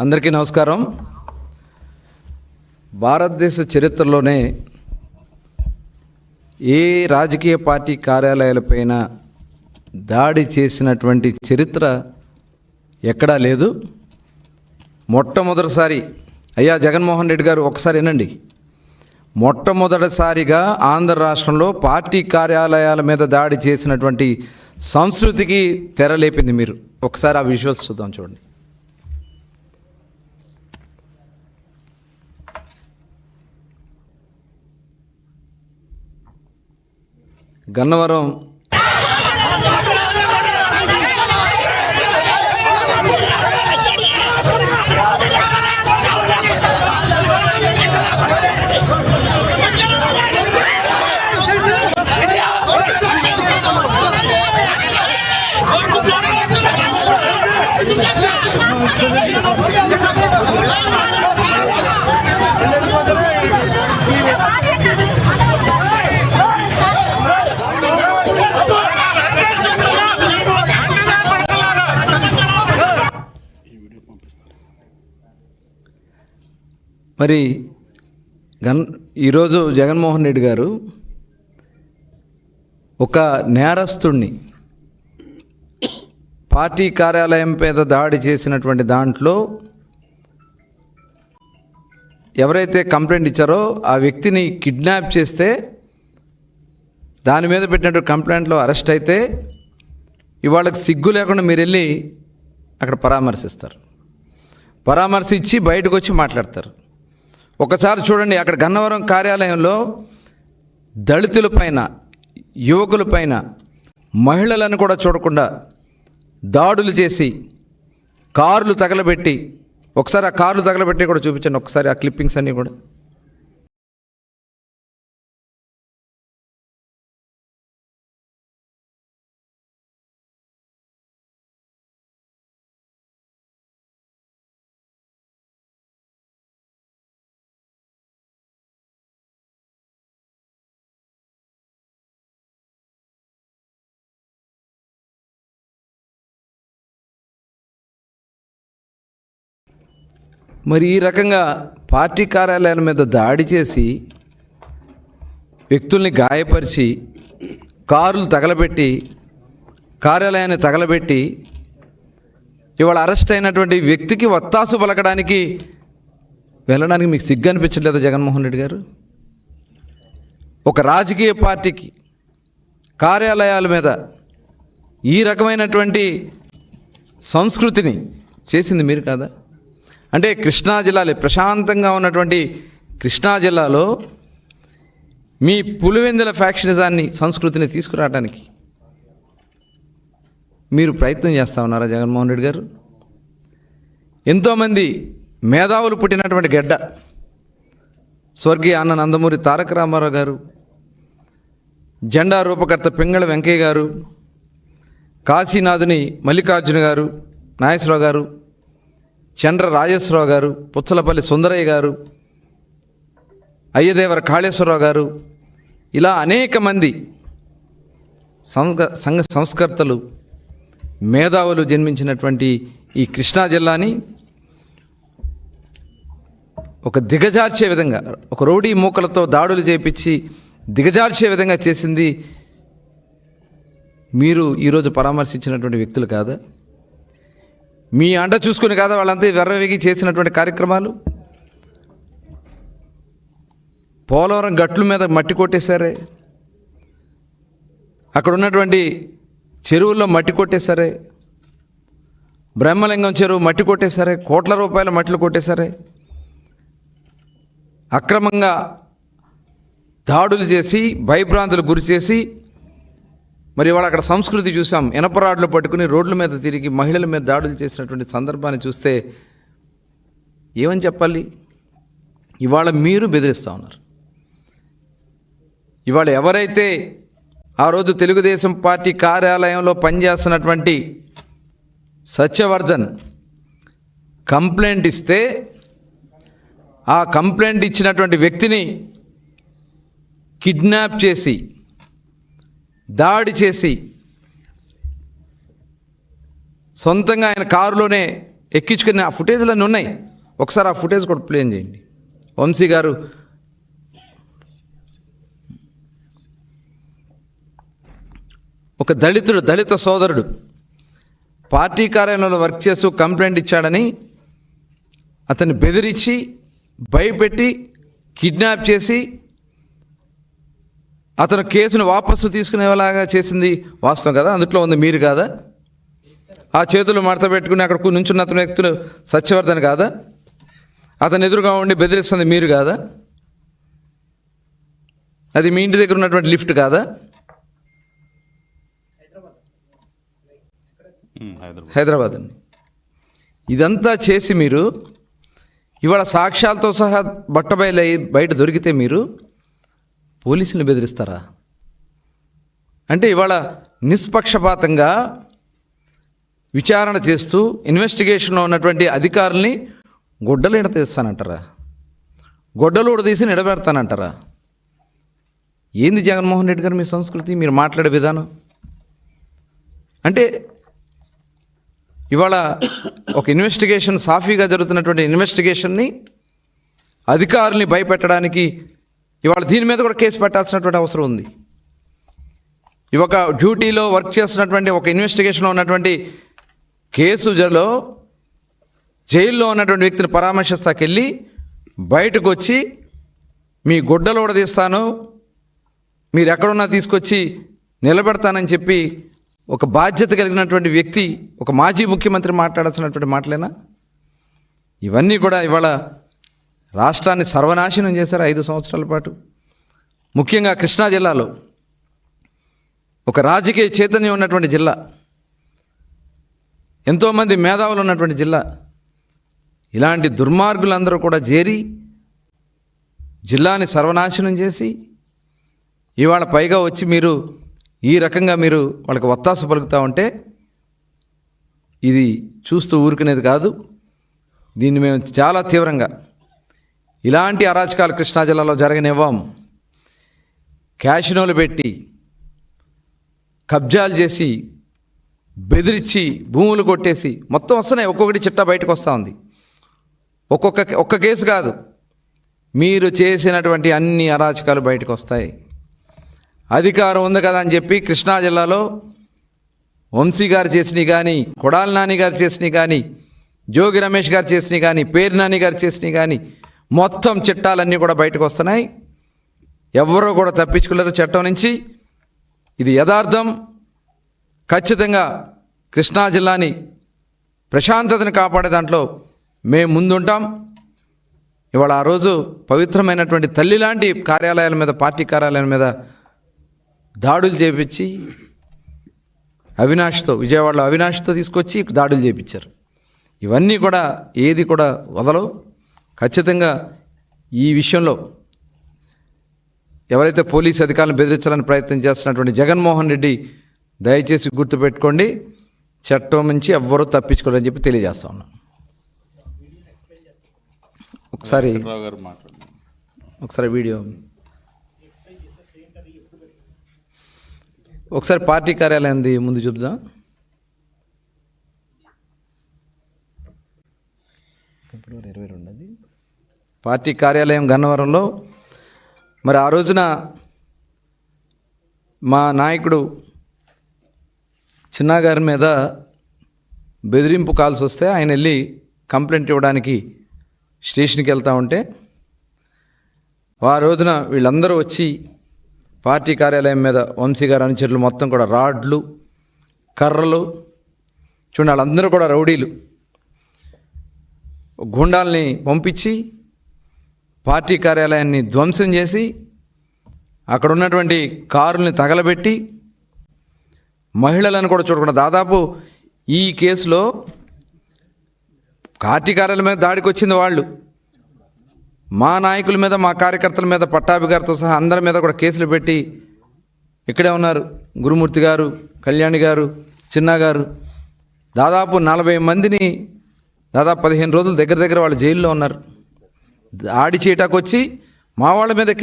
అందరికీ నమస్కారం. భారతదేశ చరిత్రలోనే ఏ రాజకీయ పార్టీ కార్యాలయాలపైన దాడి చేసినటువంటి చరిత్ర ఎక్కడా లేదు. మొట్టమొదటిసారి అయ్యా జగన్మోహన్ రెడ్డి గారు ఒకసారి వినండి. మొట్టమొదటిసారిగా ఆంధ్ర రాష్ట్రంలో పార్టీ కార్యాలయాల మీద దాడి చేసినటువంటి సంస్కృతికి తెరలేపింది మీరు. ఒకసారి ఆ విశ్వసిద్దాం చూద్దాం చూడండి. గన్నవరం మరి గన్ ఈరోజు జగన్మోహన్ రెడ్డి గారు ఒక నేరస్తుడిని పార్టీ కార్యాలయం మీద దాడి చేసినటువంటి దాంట్లో ఎవరైతే కంప్లైంట్ ఇచ్చారో ఆ వ్యక్తిని కిడ్నాప్ చేస్తే దాని మీద పెట్టినటువంటి కంప్లైంట్లో అరెస్ట్ అయితే ఇవాళకి సిగ్గు లేకుండా మీరు వెళ్ళి అక్కడ పరామర్శిస్తారు. పరామర్శించి బయటకు వచ్చి మాట్లాడతారు. ఒకసారి చూడండి అక్కడ గన్నవరం కార్యాలయంలో దళితులపైన యువకులపైన మహిళలను కూడా చూడకుండా దాడులు చేసి కార్లు తగలబెట్టి ఒకసారి ఆ కార్లు తగలబెట్టి కూడా చూపించండి ఒకసారి ఆ క్లిప్పింగ్స్ అన్నీ కూడా. మరి ఈ రకంగా పార్టీ కార్యాలయాల మీద దాడి చేసి వ్యక్తుల్ని గాయపరిచి కారులు తగలబెట్టి కార్యాలయాన్ని తగలబెట్టి ఇవాళ అరెస్ట్ అయినటువంటి వ్యక్తికి వత్తాసు పలకడానికి వెళ్ళడానికి మీకు సిగ్గు అనిపించట్లేదా జగన్మోహన్ రెడ్డి గారు? ఒక రాజకీయ పార్టీకి కార్యాలయాల మీద ఈ రకమైనటువంటి సంస్కృతిని చేసింది మీరు కాదా? అంటే కృష్ణా జిల్లాలో ప్రశాంతంగా ఉన్నటువంటి కృష్ణా జిల్లాలో మీ పులివెందుల ఫ్యాక్షనిజాన్ని సంస్కృతిని తీసుకురావడానికి మీరు ప్రయత్నం చేస్తూ ఉన్నారా జగన్మోహన్ రెడ్డి గారు? ఎంతోమంది మేధావులు పుట్టినటువంటి గడ్డ స్వర్గీయ అన్న నందమూరి తారక రామారావు గారు జెండా రూపకర్త పింగళ వెంకయ్య గారు కాశీనాథుని మల్లికార్జున గారు నాగేశ్వరరావు గారు చంద్ర రాజేశ్వరరావు గారు పుచ్చలపల్లి సుందరయ్య గారు అయ్యదేవర కాళేశ్వరరావు గారు ఇలా అనేక మంది సంఘ సంఘ సంస్కర్తలు మేధావులు జన్మించినటువంటి ఈ కృష్ణా జిల్లాని ఒక దిగజార్చే విధంగా ఒక రౌడీ మూకలతో దాడులు చేపించి దిగజార్చే విధంగా చేసింది మీరు ఈరోజు పరామర్శించినటువంటి వ్యక్తులు కాదా? మీ అండ చూసుకుని కాదా వాళ్ళంతా వెర్రవేగి చేసినటువంటి కార్యక్రమాలు? పోలవరం గట్ల మీద మట్టి కొట్టేశారే. అక్కడ ఉన్నటువంటి చెరువుల్లో మట్టి కొట్టేశారే. బ్రహ్మలింగం చెరువు మట్టి కొట్టేశారే. కోట్ల రూపాయల మట్లు కొట్టేశారే. అక్రమంగా దాడులు చేసి భయభ్రాంతులు గురి చేసి మరి ఇవాళ అక్కడ సంస్కృతి చూసాం. ఎనపరాడ్లు పట్టుకుని రోడ్ల మీద తిరిగి మహిళల మీద దాడులు చేసినటువంటి సందర్భాన్ని చూస్తే ఏమని చెప్పాలి? ఇవాళ మీరు బెదిరిస్తూ ఉన్నారు. ఇవాళ ఎవరైతే ఆ రోజు తెలుగుదేశం పార్టీ కార్యాలయంలో పనిచేస్తున్నటువంటి సత్యవర్ధన్ కంప్లైంట్ ఇస్తే ఆ కంప్లైంట్ ఇచ్చినటువంటి వ్యక్తిని కిడ్నాప్ చేసి దాడి చేసి సొంతంగా ఆయన కారులోనే ఎక్కించుకుని ఆ ఫుటేజ్లన్నీ ఉన్నాయి. ఒకసారి ఆ ఫుటేజ్ కూడా ప్లేన్ చేయండి. వంశీ గారు ఒక దళితుడు దళిత సోదరుడు పార్టీ కార్యాలయంలో వర్క్ చేస్తూ కంప్లైంట్ ఇచ్చాడని అతన్ని బెదిరించి భయపెట్టి కిడ్నాప్ చేసి అతను కేసును వాపసు తీసుకునేలాగా చేసింది వాస్తవం కదా? అందుట్లో ఉంది మీరు కాదా? ఆ చేతులు మడత పెట్టుకుని అక్కడ నుంచున్న అతని వ్యక్తులు సత్యవర్ధన్ కాదా? అతను ఎదురుగా ఉండి బెదిరిస్తుంది మీరు కాదా? అది మీ ఇంటి దగ్గర ఉన్నటువంటి లిఫ్ట్ కాదా? హైదరాబాద్ అండి. ఇదంతా చేసి మీరు ఇవాళ సాక్ష్యాలతో సహా బట్టబయలు బయట దొరికితే మీరు పోలీసులను బెదిరిస్తారా? అంటే ఇవాళ నిష్పక్షపాతంగా విచారణ చేస్తూ ఇన్వెస్టిగేషన్లో ఉన్నటువంటి అధికారుల్ని గొడ్డలు ఎడతీస్తానంటారా గొడ్డలు ఉడదీసి నిలబెడతానంటారా? ఏంది జగన్మోహన్ రెడ్డి గారు మీ సంస్కృతి? మీరు మాట్లాడే విధానం? అంటే ఇవాళ ఒక ఇన్వెస్టిగేషన్ సాఫీగా జరుగుతున్నటువంటి ఇన్వెస్టిగేషన్ని అధికారుల్ని భయపెట్టడానికి ఇవాళ దీని మీద కూడా కేసు పెట్టాల్సినటువంటి అవసరం ఉంది. ఈ ఒక డ్యూటీలో వర్క్ చేస్తున్నటువంటి ఒక ఇన్వెస్టిగేషన్లో ఉన్నటువంటి కేసులో జైల్లో ఉన్నటువంటి వ్యక్తిని పరామర్శిస్తాకెళ్ళి బయటకు వచ్చి మీ గుడ్డలు తీస్తాను మీరు ఎక్కడున్నా తీసుకొచ్చి నిలబెడతానని చెప్పి ఒక బాధ్యత కలిగినటువంటి వ్యక్తి ఒక మాజీ ముఖ్యమంత్రి మాట్లాడాల్సినటువంటి మాటలేనా? ఇవన్నీ కూడా ఇవాళ రాష్ట్రాన్ని సర్వనాశనం చేశారు ఐదు సంవత్సరాల పాటు. ముఖ్యంగా కృష్ణా జిల్లాలో ఒక రాజకీయ చైతన్యం ఉన్నటువంటి జిల్లా. ఎంతోమంది మేధావులు ఉన్నటువంటి జిల్లా. ఇలాంటి దుర్మార్గులందరూ కూడా చేరి జిల్లాని సర్వనాశనం చేసి ఇవాళ పైగా వచ్చి మీరు ఈ రకంగా మీరు వాళ్ళకి ఒత్తాసు పలుకుతూ ఉంటే ఇది చూస్తూ ఊరుకునేది కాదు. దీన్ని మేము చాలా తీవ్రంగా ఇలాంటి అరాచకాలు కృష్ణా జిల్లాలో జరగనివ్వం. క్యాషినోలు పెట్టి కబ్జాలు చేసి బెదిరించి భూములు కొట్టేసి మొత్తం వస్తున్నాయి ఒక్కొక్కటి చిట్టా బయటకు వస్తూ ఉంది. ఒక్కొక్క ఒక్క కేసు కాదు. మీరు చేసినటువంటి అన్ని అరాచకాలు బయటకు వస్తాయి. అధికారం ఉంది కదా అని చెప్పి కృష్ణా జిల్లాలో వంశీ గారు చేసినవి కానీ కొడాలి నాని గారు చేసినవి కానీ జోగి రమేష్ గారు చేసినవి కానీ పేరు నాని గారు చేసినవి కానీ మొత్తం చిట్టాలన్నీ కూడా బయటకు వస్తున్నాయి. ఎవరో కూడా తప్పించుకోలేరు చట్టం నుంచి. ఇది యథార్థం. ఖచ్చితంగా కృష్ణా జిల్లాని ప్రశాంతతను కాపాడే దాంట్లో మేము ముందుంటాం. ఇవాళ ఆ రోజు పవిత్రమైనటువంటి తల్లి లాంటి కార్యాలయాల మీద పార్టీ కార్యాలయాల మీద దాడులు చేపించి అవినాష్తో విజయవాడలో అవినాష్తో తీసుకొచ్చి దాడులు చేపించారు. ఇవన్నీ కూడా ఏది కూడా వదలవు. ఖచ్చితంగా ఈ విషయంలో ఎవరైతే పోలీసు అధికారులను బెదిరించాలని ప్రయత్నం చేస్తున్నటువంటి జగన్మోహన్ రెడ్డి దయచేసి గుర్తుపెట్టుకోండి చట్టం నుంచి ఎవ్వరూ తప్పించుకోరని చెప్పి తెలియజేస్తా ఉన్నాం. ఒకసారి ఒకసారి వీడియో. ఒకసారి పార్టీ కార్యాలయంది ముందు చూద్దాం ఫిబ్రవరి ఇరవై రెండు అది పార్టీ కార్యాలయం గన్నవరంలో మరి ఆ రోజున మా నాయకుడు చిన్నగారి మీద బెదిరింపు కాల్స్ వస్తే ఆయన వెళ్ళి కంప్లైంట్ ఇవ్వడానికి స్టేషన్కి వెళ్తూ ఉంటే ఆ రోజున వీళ్ళందరూ వచ్చి పార్టీ కార్యాలయం మీద వంశీ గారు అనుచరులు మొత్తం కూడా రాడ్లు కర్రలు చూడండి వాళ్ళందరూ కూడా రౌడీలు. గుండాల్ని పంపించి పార్టీ కార్యాలయాన్ని ధ్వంసం చేసి అక్కడ ఉన్నటువంటి కారుల్ని తగలబెట్టి మహిళలను కూడా చూడకుండా దాదాపు ఈ కేసులో పార్టీ కార్యాలయం మీద దాడికి వచ్చింది వాళ్ళు. మా నాయకుల మీద మా కార్యకర్తల మీద పట్టాభి గారితో సహా అందరి మీద కూడా కేసులు పెట్టి ఇక్కడే ఉన్నారు. గురుమూర్తి గారు కళ్యాణి గారు చిన్న గారు. దాదాపు నలభై మందిని దాదాపు పదిహేను రోజులు దగ్గర దగ్గర వాళ్ళు జైల్లో ఉన్నారు. దాడి చీటకొచ్చి మా వాళ్ళ మీద